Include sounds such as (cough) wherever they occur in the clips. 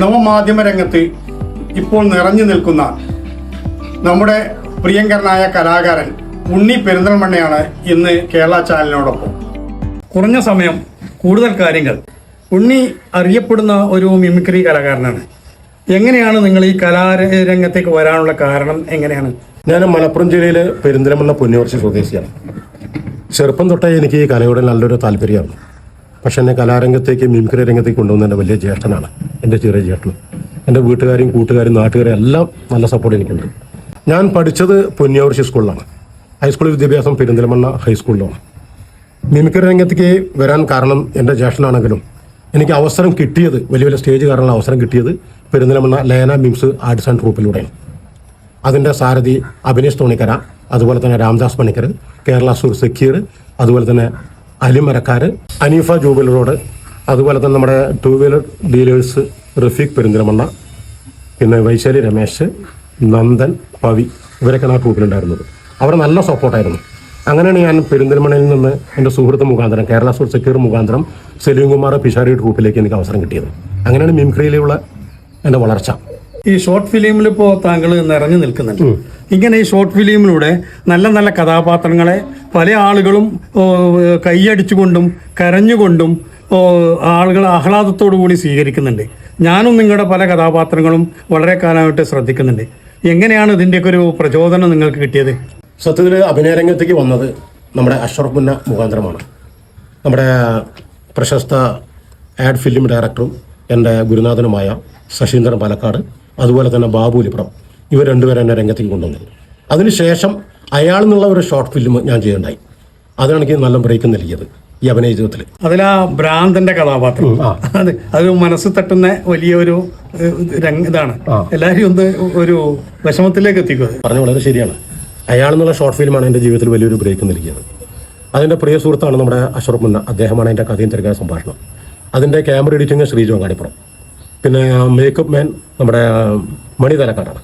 നവമാധ്യമ രംഗത്ത് ഇപ്പോൾ നിറഞ്ഞു നിൽക്കുന്ന നമ്മുടെ പ്രിയങ്കരനായ കലാകാരൻ ഉണ്ണി പെരിന്തൽമണ്ണയാണ് ഇന്ന് കേരള ചാനലിനോടൊപ്പം. കുറഞ്ഞ സമയം കൂടുതൽ കാര്യങ്ങൾ. ഉണ്ണി അറിയപ്പെടുന്ന ഒരു മിമിക്രി കലാകാരനാണ്. എങ്ങനെയാണ് നിങ്ങൾ ഈ കലാരംഗത്തേക്ക് വരാനുള്ള കാരണം എങ്ങനെയാണ്? ഞാൻ മലപ്പുറം ജില്ലയിലെ പെരിന്തൽമണ്ണ പൊന്നിവർഷ സ്വദേശിയാണ്. ചെറുപ്പം തൊട്ടേ എനിക്ക് ഈ കലയോട് നല്ലൊരു താല്പര്യമായിരുന്നു. പക്ഷെ എന്നെ കലാരംഗത്തേക്ക് മിമിക്രി രംഗത്തേക്ക് കൊണ്ടുവന്ന എന്റെ വലിയ ജ്യേഷ്ഠനാണ്. എന്റെ ചെറിയ ജ്യേഷ്ഠൻ. എന്റെ വീട്ടുകാരും കൂട്ടുകാരും നാട്ടുകാരും എല്ലാം നല്ല സപ്പോർട്ട് എനിക്കുണ്ട്. ഞാൻ പഠിച്ചത് പൊന്നിയാവർഷി സ്കൂളിലാണ് ഹൈസ്കൂൾ വിദ്യാഭ്യാസം പെരിന്തലമണ്ണ ഹൈസ്കൂളിലാണ് മിമിക്രി രംഗത്തേക്ക് വരാൻ കാരണം എന്റെ ജ്യേഷ്ഠനാണെങ്കിലും എനിക്ക് അവസരം കിട്ടിയത് വലിയ വലിയ സ്റ്റേജ് കാരണമുള്ള അവസരം കിട്ടിയത് പെരിന്തലമണ്ണ ലയന മിംസ് ആർട്സ് ആൻഡ് ട്രൂപ്പിലൂടെയാണ് അതിന്റെ സാരഥി അഭിനേഷ് തോണിക്കര അതുപോലെ തന്നെ രാംദാസ് പണിക്കർ കേരള സുർ സക്കീർ അതുപോലെ തന്നെ അലിമരക്കാർ അനീഫ ജൂബിൽ റോഡ് അതുപോലെ തന്നെ നമ്മുടെ two wheeler dealers Rafeeq Perinthalmanna പിന്നെ വൈശാലി രമേശ് നന്ദൻ പവി ഇവരൊക്കെ ആ ഗ്രൂപ്പിലുണ്ടായിരുന്നത് അവർ നല്ല സപ്പോർട്ടായിരുന്നു. അങ്ങനെയാണ് ഞാൻ പെരിന്തൽമണ്ണയിൽ നിന്ന് എന്റെ സുഹൃത്ത് മുഖാന്തരം കേരള സൂർ സെക്യൂർ മുഖാന്തരം സെലീം കുമാർ പിഷാരി ട്രൂപ്പിലേക്ക് എനിക്ക് അവസരം കിട്ടിയത്. അങ്ങനെയാണ് മിംക്രിയിലുള്ള എന്റെ വളർച്ച. ഈ ഷോർട്ട് ഫിലിമിൽ ഇപ്പോൾ താങ്കൾ നിറഞ്ഞു നിൽക്കുന്നുണ്ട്. ഇങ്ങനെ ഈ ഷോർട്ട് ഫിലിമിലൂടെ നല്ല നല്ല കഥാപാത്രങ്ങളെ പല ആളുകളും കൈയടിച്ചുകൊണ്ടും കരഞ്ഞുകൊണ്ടും ആളുകൾ ആഹ്ലാദത്തോടു കൂടി സ്വീകരിക്കുന്നുണ്ട്. ഞാനും നിങ്ങളുടെ പല കഥാപാത്രങ്ങളും വളരെ കാലമായിട്ട് ശ്രദ്ധിക്കുന്നുണ്ട്. എങ്ങനെയാണ് ഇതിന്റെയൊക്കെ ഒരു പ്രചോദനം നിങ്ങൾക്ക് കിട്ടിയത്? സത്യത്തിൽ അഭിനയരംഗത്തേക്ക് വന്നത് നമ്മുടെ അഷറഫ് മുന്ന മുഖാന്തരമാണ്. നമ്മുടെ പ്രശസ്ത ആഡ് ഫിലിം ഡയറക്ടറും എന്റെ ഗുരുനാഥനുമായ ശശീന്ദ്രൻ പാലക്കാട് അതുപോലെ തന്നെ ബാബു ലിപ്രം ഇവർ രണ്ടുപേരും എന്നെ രംഗത്തേക്ക് കൊണ്ടുവന്നത് അതിനുശേഷം അയാൾ എന്നുള്ള ഒരു ഷോർട്ട് ഫിലിം ഞാൻ ചെയ്യുന്നുണ്ടായി അതാണ് എനിക്ക് നല്ല ബ്രേക്ക് നൽകിയത് ഈ അഭിനയ ജീവിതത്തിൽ അതിൽ ആ ഭ്രാന്തന്റെ കഥാപാത്രം. അത് അത് മനസ്സ് തട്ടുന്ന വലിയൊരു ഇതാണ്. എല്ലാവരും ഒന്ന് ഒരു വിഷമത്തിലേക്ക് എത്തിക്കുക. പറഞ്ഞു വളരെ ശരിയാണ്. അയാൾ എന്നുള്ള ഷോർട്ട് ഫിലിമാണ് എന്റെ ജീവിതത്തിൽ വലിയൊരു ബ്രേക്ക് നൽകിയത്. അതിന്റെ പ്രിയ സുഹൃത്താണ് നമ്മുടെ അഷറഫ് മുന്ന. അദ്ദേഹമാണ് എന്റെ കഥയും തിരക്കാൻ സംഭാഷണം. അതിന്റെ ക്യാമറ എഡിറ്റിംഗ് ശ്രീജു അങ്ങാടിപ്പുറം. പിന്നെ മേക്കപ്പ് മാൻ നമ്മുടെ മണി തലക്കാടാണ്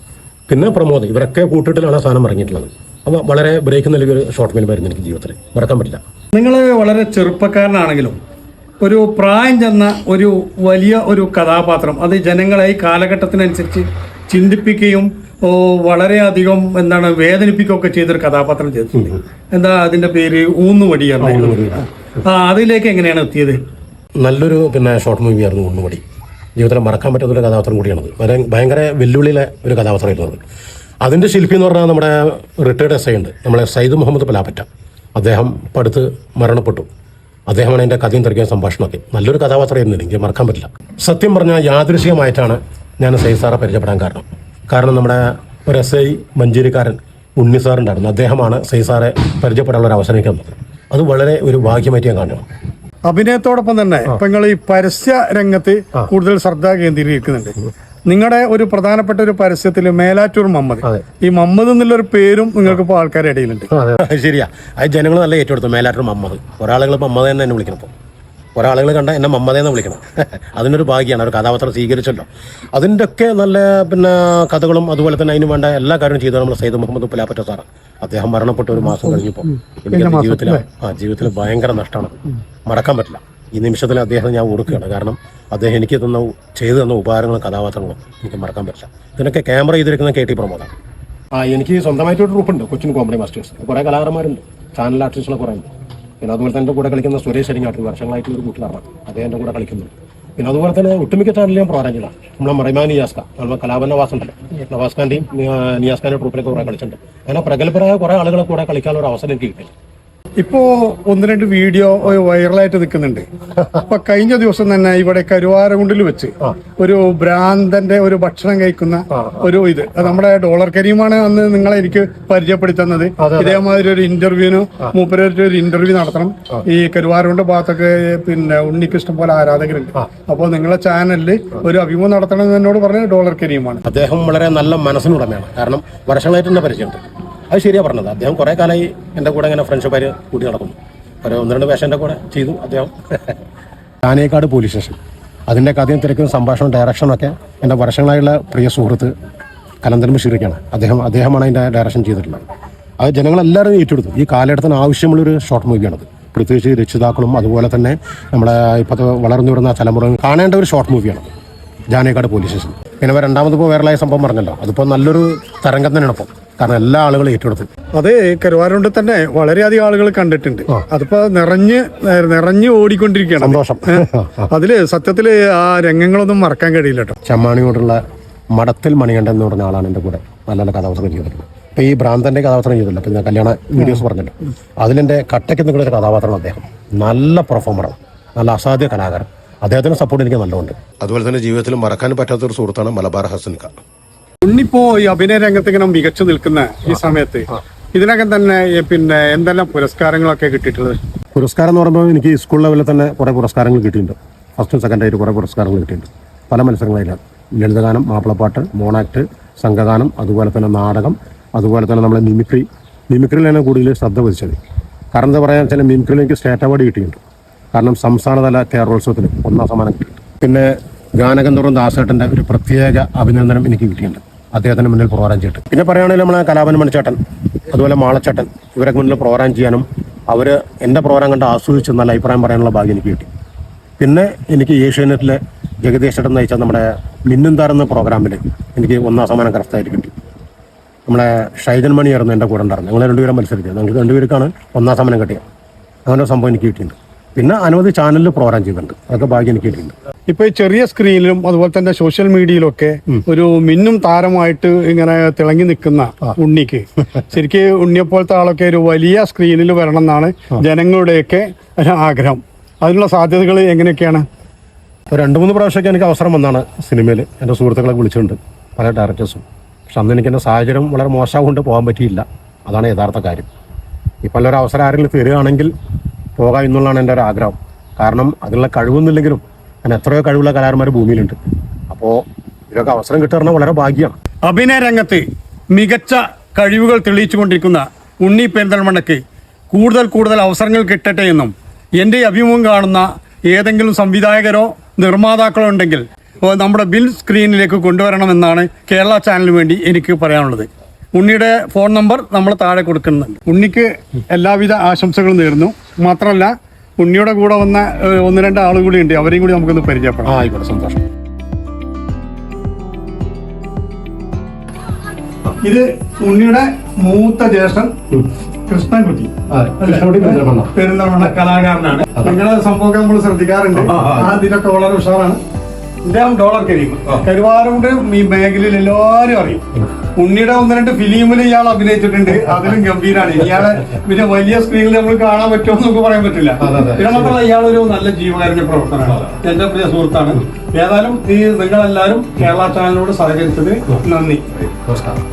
പിന്നെ പ്രമോദ്. ഇവരൊക്കെ കൂട്ടിട്ടിലാണ് സാധനം ഇറങ്ങിയിട്ടുള്ളത്. അപ്പോൾ വളരെ ബ്രേക്ക് നൽകിയൊരു ഷോർട്ട് ഫിലിം ആയിരുന്നു എനിക്ക് ജീവിതത്തിൽ മറക്കാൻ പറ്റില്ല. നിങ്ങൾ വളരെ ചെറുപ്പക്കാരനാണെങ്കിലും ഒരു പ്രായം ചെന്ന ഒരു വലിയ ഒരു കഥാപാത്രം അത് ജനങ്ങളെ ഈ കാലഘട്ടത്തിനനുസരിച്ച് ചിന്തിപ്പിക്കുകയും വളരെയധികം എന്താണ് വേദനിപ്പിക്കുകയൊക്കെ ചെയ്തൊരു കഥാപാത്രം ചെയ്തിട്ടുണ്ട്. എന്താ അതിന്റെ പേര്? ഊന്നുവടി ആ അതിലേക്ക് എങ്ങനെയാണ് എത്തിയത്? നല്ലൊരു പിന്നെ ഷോർട്ട് മൂവി ആയിരുന്നു ഊന്നുവടി. ജീവിതത്തിൽ മറക്കാൻ പറ്റുന്ന ഒരു കഥാപാത്രം കൂടിയാണത്. ഭയ- ഭയങ്കര വെല്ലുവിളിയിലെ ഒരു കഥാപാത്രമായിരുന്നു അത്. അതിന്റെ ശില്പി എന്ന് പറഞ്ഞാൽ നമ്മുടെ റിട്ടയർഡ് എസ് ഐ ഉണ്ട്. നമ്മളെ സയ്യിദ് മുഹമ്മദ് പലാപ്പറ്റ. അദ്ദേഹം പടുത്ത് മരണപ്പെട്ടു. അദ്ദേഹമാണ് എന്റെ കഥയും തിരക്കിയ സംഭാഷണമൊക്കെ. നല്ലൊരു കഥാപാത്രമായിരുന്നു എനിക്ക് മറക്കാൻ പറ്റില്ല. സത്യം പറഞ്ഞാൽ യാദൃശികമായിട്ടാണ് ഞാൻ സയ്യിദ് സാറെ പരിചയപ്പെടാൻ കാരണം. കാരണം നമ്മുടെ ഒരു എസ് ഐ മഞ്ചേരിക്കാരൻ ഉണ്ണി സാറുണ്ടായിരുന്നു അദ്ദേഹമാണ് സയ്യിദ് സാറെ പരിചയപ്പെടാനുള്ള ഒരു അവസരം എനിക്ക് തന്നത്. അത് വളരെ ഒരു ഭാഗ്യമായിട്ട് ഞാൻ കാണുന്നു. അഭിനയത്തോടൊപ്പം തന്നെ ഇപ്പൊ നിങ്ങൾ ഈ പരസ്യ രംഗത്ത് കൂടുതൽ ശ്രദ്ധ കേന്ദ്രീകരിക്കുന്നുണ്ട്. നിങ്ങളുടെ ഒരു പ്രധാനപ്പെട്ട ഒരു പരസ്യത്തിൽ മേലാറ്റൂർ മമ്മദ്. ഈ മമ്മദ് എന്നുള്ളൊരു പേരും നിങ്ങൾക്ക് ഇപ്പോൾ ആൾക്കാരുടെ ഇടയിലുണ്ട്. ശരിയാ. അത് ജനങ്ങൾ നല്ല ഏറ്റെടുത്തു മേലാറ്റൂർ മമ്മദ്. ഒരാളുകൾ മമ്മദ തന്നെ എന്നെ വിളിക്കണം ഇപ്പോൾ ഒരാളുകൾ കണ്ട എന്നെ മമ്മതയെന്ന് വിളിക്കണം. (laughs) അതിനൊരു ഭാഗ്യമാണ് ഒരു കഥാപാത്രം സ്വീകരിച്ചല്ലോ. അതിന്റെ ഒക്കെ നല്ല പിന്നെ കഥകളും അതുപോലെ തന്നെ അതിന് വേണ്ട എല്ലാ കാര്യവും ചെയ്തു നമ്മൾ സയ്യിദ് മുഹമ്മദ് പുലാപ്പറ്റ സാറ്. അദ്ദേഹം മരണപ്പെട്ട ഒരു മാസം കഴിഞ്ഞപ്പോൾ ജീവിതത്തിൽ ആ ജീവിതത്തിൽ ഭയങ്കര നഷ്ടമാണ്. മടക്കാൻ പറ്റില്ല. ഈ നിമിഷത്തിൽ അദ്ദേഹത്തെ ഞാൻ ഓർക്കുകയാണ്. കാരണം അദ്ദേഹം എനിക്ക് തന്ന ചെയ്തു തന്ന ഉപകാരങ്ങളും കഥാപാത്രങ്ങളും എനിക്ക് മറക്കാൻ പറ്റില്ല. ഇതിനൊക്കെ ക്യാമറ ചെയ്തിരിക്കുന്ന കെ ടി പ്രമോദാണ്. ആ എനിക്ക് സ്വന്തമായിട്ട് ഒരു ഗ്രൂപ്പുണ്ട് കൊച്ചിൻ കോമഡി മാസ്റ്റേഴ്സ് കുറേ കലാകാരന്മാരുണ്ട് ചാനൽ ആർട്ടിസ്റ്റുകൾ കുറേ ഉണ്ട് പിന്നെ അതുപോലെ തന്നെ കൂടെ കളിക്കുന്ന സുരേഷ് അരിങ്ങാട്ട് വർഷങ്ങളായിട്ട് ഒരു കൂട്ടുകാരാണ് അദ്ദേഹം എന്റെ കൂടെ കളിക്കുന്നുണ്ട്. പിന്നെ അതുപോലെ തന്നെ ഒട്ടുമിക്ക ചാനലിലും പ്രോഗ്രാം ചെയ്താൽ നമ്മളെ മറിമാ നിയാസ്ക നമ്മളെ കലാപൻ നവാസ് ഉണ്ടല്ലോ നവാസ്ഖാന്റെയും നിയാസ്ഖാന്റെ ട്രൂപ്പിലൊക്കെ കുറേ കളിച്ചിട്ടുണ്ട്. അങ്ങനെ പ്രഗത്ഭരായ കുറേ ആളുകളെ കൂടെ കളിക്കാനുള്ള ഒരു അവസരം എനിക്ക് കിട്ടി. ഇപ്പോ ഒന്ന് രണ്ട് വീഡിയോ വൈറലായിട്ട് നിൽക്കുന്നുണ്ട്. അപ്പൊ കഴിഞ്ഞ ദിവസം തന്നെ ഇവിടെ കരുവാരകുണ്ടിൽ വെച്ച് ഒരു ഭ്രാന്തന്റെ ഒരു ഭക്ഷണം കഴിക്കുന്ന ഒരു ഇത്. നമ്മുടെ ഡോളർ കരീമാണ് അന്ന് നിങ്ങളെ എനിക്ക് പരിചയപ്പെടുത്തി തന്നത്. ഇതേമാതിരി ഒരു ഇന്റർവ്യൂവിന് മൂപ്പരായിട്ട് ഒരു ഇന്റർവ്യൂ നടത്തണം. ഈ കരുവാരകുണ്ട് ഭാഗത്തൊക്കെ പിന്നെ ഉണ്ണിക്ക് ഇഷ്ടം പോലെ ആരാധകരുണ്ട്. അപ്പോൾ നിങ്ങളെ ചാനലിൽ ഒരു അഭിമുഖം നടത്തണം എന്ന് എന്നോട് പറഞ്ഞ ഡോളർ കരീമാണ്. അദ്ദേഹം വളരെ നല്ല മനസ്സിനുടമയാണ്. കാരണം വർഷങ്ങളായിട്ട് തന്നെ പരിചയമുണ്ട്. അത് ശരിയാ പറഞ്ഞത്. അദ്ദേഹം കുറേ കാലമായി എന്റെ കൂടെ ഇങ്ങനെ ഫ്രണ്ട്ഷിപ്പാര് കൂട്ടി നടക്കുന്നു. ഒരു ഒന്ന് രണ്ട് വേഷം എന്റെ കൂടെ ചെയ്തു അദ്ദേഹം. ആനേക്കാട് പോലീസ് സ്റ്റേഷൻ അതിന്റെ കഥയും തിരക്കും സംഭാഷണവും ഡയറക്ഷനൊക്കെ എന്റെ വർഷങ്ങളായുള്ള പ്രിയ സുഹൃത്ത് കലന്തരം ബഷീറിക്കാണ് അദ്ദേഹം അദ്ദേഹമാണ് അതിന്റെ ഡയറക്ഷൻ ചെയ്തിട്ടുള്ളത്. അത് ജനങ്ങളെല്ലാവരും ഏറ്റെടുത്തു. ഈ കാലഘട്ടത്തിന് ആവശ്യമുള്ളൊരു ഷോർട്ട് മൂവിയാണത് പ്രത്യേകിച്ച് രക്ഷിതാക്കളും അതുപോലെ തന്നെ നമ്മുടെ ഇപ്പോഴത്തെ വളർന്നു വരുന്ന തലമുറ കാണേണ്ട ഒരു ഷോർട്ട് മൂവിയാണ് ജാനേക്കാട് പോലീസ് സ്റ്റേഷൻ പിന്നെ രണ്ടാമത് ഇപ്പോൾ വൈറലായ സംഭവം പറഞ്ഞല്ലോ. അതിപ്പോൾ നല്ലൊരു തരംഗം തന്നെയാണ് ഇപ്പോൾ കാരണം എല്ലാ ആളുകളും ഏറ്റെടുത്തു. അത് കരുവാരുണ്ട് തന്നെ വളരെയധികം ആളുകൾ കണ്ടിട്ടുണ്ട്. അതിപ്പോ നിറഞ്ഞ് നിറഞ്ഞ് ഓടിക്കൊണ്ടിരിക്കുകയാണ്. സന്തോഷം. അതിൽ സത്യത്തിൽ ആ രംഗങ്ങളൊന്നും മറക്കാൻ കഴിയില്ല കേട്ടോ. കൊണ്ടുള്ള മടത്തിൽ മണികണ്ഠൻ എന്ന് പറഞ്ഞ ആളാണ് എന്റെ കൂടെ. നല്ല നല്ല കഥാപാത്രം ചെയ്തിട്ടുള്ളത് ഇപ്പൊ ഈ ഭ്രാന്തന്റെ കഥാപാത്രം ചെയ്തില്ല പിന്നെ കല്യാണ വീഡിയോസ് പറഞ്ഞല്ലോ. അതിലെന്റെ കട്ടയ്ക്ക് നിൽക്കുന്ന ഒരു കഥാപാത്രമാണ് അദ്ദേഹം. നല്ല പെർഫോമറാണ് നല്ല അസാധ്യ കലാകാരൻ. അദ്ദേഹത്തിന് സപ്പോർട്ട് എനിക്ക് നല്ലതുണ്ട് അതുപോലെ തന്നെ ജീവിതത്തിൽ മറക്കാൻ പറ്റാത്ത ഒരു സുഹൃത്താണ് മലബാർ ഹസൻ ഹസൻക ഉണ്ണിപ്പോ ഈ അഭിനയ രംഗത്ത് ഇങ്ങനെ മികച്ചു നിൽക്കുന്ന ഈ സമയത്ത് ഇതിനകം തന്നെ പിന്നെ എന്തെല്ലാം പുരസ്കാരങ്ങളൊക്കെ കിട്ടിയിട്ടുള്ളത്? പുരസ്കാരം എന്ന് പറയുമ്പോൾ എനിക്ക് സ്കൂൾ ലെവലിൽ തന്നെ കുറേ പുരസ്കാരങ്ങൾ കിട്ടിയിട്ടുണ്ട്. ഫസ്റ്റും സെക്കൻഡ് ആയിട്ട് കുറേ പുരസ്കാരങ്ങൾ കിട്ടിയിട്ടുണ്ട്. പല മത്സരങ്ങളിലാണ് ലളിതഗാനം മാപ്പിളപ്പാട്ട് മോണാക്ട് സംഘഗാനം അതുപോലെ തന്നെ നാടകം അതുപോലെ തന്നെ നമ്മളെ മിമിക്രി. മിമിക്രിയിലാണ് കൂടുതൽ ശ്രദ്ധ പതിച്ചത് കാരണം എന്താ പറയുക വെച്ചാൽ മിമിക്രിയിൽ എനിക്ക് സ്റ്റേറ്റ് അവാർഡ് കിട്ടിയിട്ടുണ്ട്. കാരണം സംസ്ഥാനതല കേരളോത്സവത്തിന് ഒന്നാം സമ്മാനം കിട്ടിയിട്ടുണ്ട് പിന്നെ ഗാനഗന്ധർവം ദാസേട്ടന്റെ ഒരു പ്രത്യേക അഭിനന്ദനം എനിക്ക് കിട്ടിയിട്ടുണ്ട്. അദ്ദേഹത്തിന് മുന്നിൽ പ്രോഗ്രാം ചെയ്തിട്ട്. പിന്നെ പറയുകയാണെങ്കിൽ നമ്മളെ കലാപൻ മണിച്ചേട്ടൻ അതുപോലെ മാളച്ചേട്ടൻ ഇവരൊക്കെ മുന്നിൽ പ്രോഗ്രാം ചെയ്യാനും അവർ എന്റെ പ്രോഗ്രാം കണ്ട് ആസ്വദിച്ച് നല്ല അഭിപ്രായം പറയാനുള്ള ഭാഗ്യം എനിക്ക് കിട്ടി. പിന്നെ എനിക്ക് ഏഷ്യാനെറ്റിലെ ജഗദീശേട്ടൻ നയിച്ച നമ്മുടെ മിന്നുന്താർ എന്ന പ്രോഗ്രാമിൽ എനിക്ക് ഒന്നാം സമ്മാനം കറക്റ്റായിട്ട് കിട്ടി. നമ്മുടെ ഷൈജൻ മണിയായിരുന്നു എന്റെ കൂടെ ഉണ്ടായിരുന്നത്. ഞങ്ങൾ രണ്ടുപേരും മത്സരിച്ചത് ഞങ്ങൾക്ക് രണ്ടുപേർക്കാണ് ഒന്നാം സമ്മാനം കിട്ടിയത്. അങ്ങനെ സംഭവം എനിക്ക് കിട്ടിയിട്ടുണ്ട്. പിന്നെ അനവധി ചാനലിൽ പ്രോഗ്രാം ചെയ്തിട്ടുണ്ട്. അതൊക്കെ ഭാഗ്യം എനിക്ക് കിട്ടിയിട്ടുണ്ട്. ഇപ്പൊ ഈ ചെറിയ സ്ക്രീനിലും അതുപോലെ തന്നെ സോഷ്യൽ മീഡിയയിലൊക്കെ ഒരു മിന്നും താരമായിട്ട് ഇങ്ങനെ തിളങ്ങി നിൽക്കുന്ന ഉണ്ണിക്ക് ശരിക്ക് ഉണ്ണിയെ പോലത്തെ ആളൊക്കെ ഒരു വലിയ സ്ക്രീനിൽ വരണം എന്നാണ് ജനങ്ങളുടെയൊക്കെ ആഗ്രഹം. അതിനുള്ള സാധ്യതകൾ എങ്ങനെയൊക്കെയാണ്? രണ്ട് മൂന്ന് പ്രാവശ്യമൊക്കെ എനിക്ക് അവസരം വന്നാണ് സിനിമയിൽ എന്റെ സുഹൃത്തുക്കളെ വിളിച്ചിട്ടുണ്ട് പല ഡയറക്ടേഴ്സും പക്ഷെ അന്ന് എനിക്ക് എന്റെ സാഹചര്യം വളരെ മോശമാകൊണ്ട് പോകാൻ പറ്റിയില്ല. അതാണ് യഥാർത്ഥ കാര്യം. ഇപ്പം നല്ലൊരു അവസരം ആരെങ്കിലും തരികയാണെങ്കിൽ പോകാം എന്നുള്ളതാണ് എന്റെ ഒരു ആഗ്രഹം. കാരണം അതിനുള്ള കഴിവൊന്നുമില്ലെങ്കിലും ഞാൻ എത്രയോ കഴിവുള്ള കലാകാരന്മാർ ഭൂമിയിലുണ്ട്. അപ്പോൾ ഇതൊക്കെ അവസരം കിട്ടുക വളരെ ഭാഗ്യമാണ്. അഭിനയ രംഗത്ത് മികച്ച കഴിവുകൾ തെളിയിച്ചുകൊണ്ടിരിക്കുന്ന ഉണ്ണി പെരിന്തൽമണ്ണയ്ക്ക് കൂടുതൽ കൂടുതൽ അവസരങ്ങൾ കിട്ടട്ടെ എന്നും എന്റെ അഭിമുഖം കാണുന്ന ഏതെങ്കിലും സംവിധായകരോ നിർമ്മാതാക്കളോ ഉണ്ടെങ്കിൽ നമ്മുടെ ബിൽ സ്ക്രീനിലേക്ക് കൊണ്ടുവരണമെന്നാണ് കേരള ചാനലിന് വേണ്ടി എനിക്ക് പറയാനുള്ളത്. ഉണ്ണിയുടെ ഫോൺ നമ്പർ നമ്മൾ താഴെ കൊടുക്കുന്നുണ്ട്. ഉണ്ണിക്ക് എല്ലാവിധ ആശംസകളും നേരുന്നു. മാത്രമല്ല ഉണ്ണിയുടെ കൂടെ വന്ന ഒന്ന് രണ്ട് ആളുകൾ കൂടി ഉണ്ട്. അവരെയും കൂടി നമുക്കൊന്ന് പരിചയപ്പെടാം. ആ ആയിക്കോട്ടെ സന്തോഷം. ഇത് ഉണ്ണിയുടെ മൂത്ത ജ്യേഷ്ഠൻ കൃഷ്ണൻകുട്ടി. പെരുന്തൽമണ്ണ. കലാകാരനാണ്. നിങ്ങളുടെ സംഭവമൊക്കെ നമ്മൾ ശ്രദ്ധിക്കാറുണ്ട്. ആ ഇതിലൊക്കെ വളരെ ഉഷാറാണ്. ഇദ്ദേഹം ഡോളർ കരീം. കരുവാറുണ്ട് ഈ മേഖലയിൽ എല്ലാവരും അറിയും. ഉണ്ണിയുടെ ഒന്ന് രണ്ട് ഫിലിമിൽ ഇയാൾ അഭിനയിച്ചിട്ടുണ്ട്. അതിലും ഗംഭീരാണ്. ഇയാളെ പിന്നെ വലിയ സ്ക്രീനിൽ നമ്മൾ കാണാൻ പറ്റുമോ എന്ന് നമുക്ക് പറയാൻ പറ്റില്ല. പിന്നെ മാത്രമല്ല ഇയാളൊരു നല്ല ജീവകാരുണ്യ പ്രവർത്തനമാണ്. എന്റെ പ്രിയ സുഹൃത്താണ്. ഏതായാലും ഈ നിങ്ങളെല്ലാവരും കേരള ചാനലിനോട് സഹകരിച്ചത് നന്ദി. നമസ്കാരം.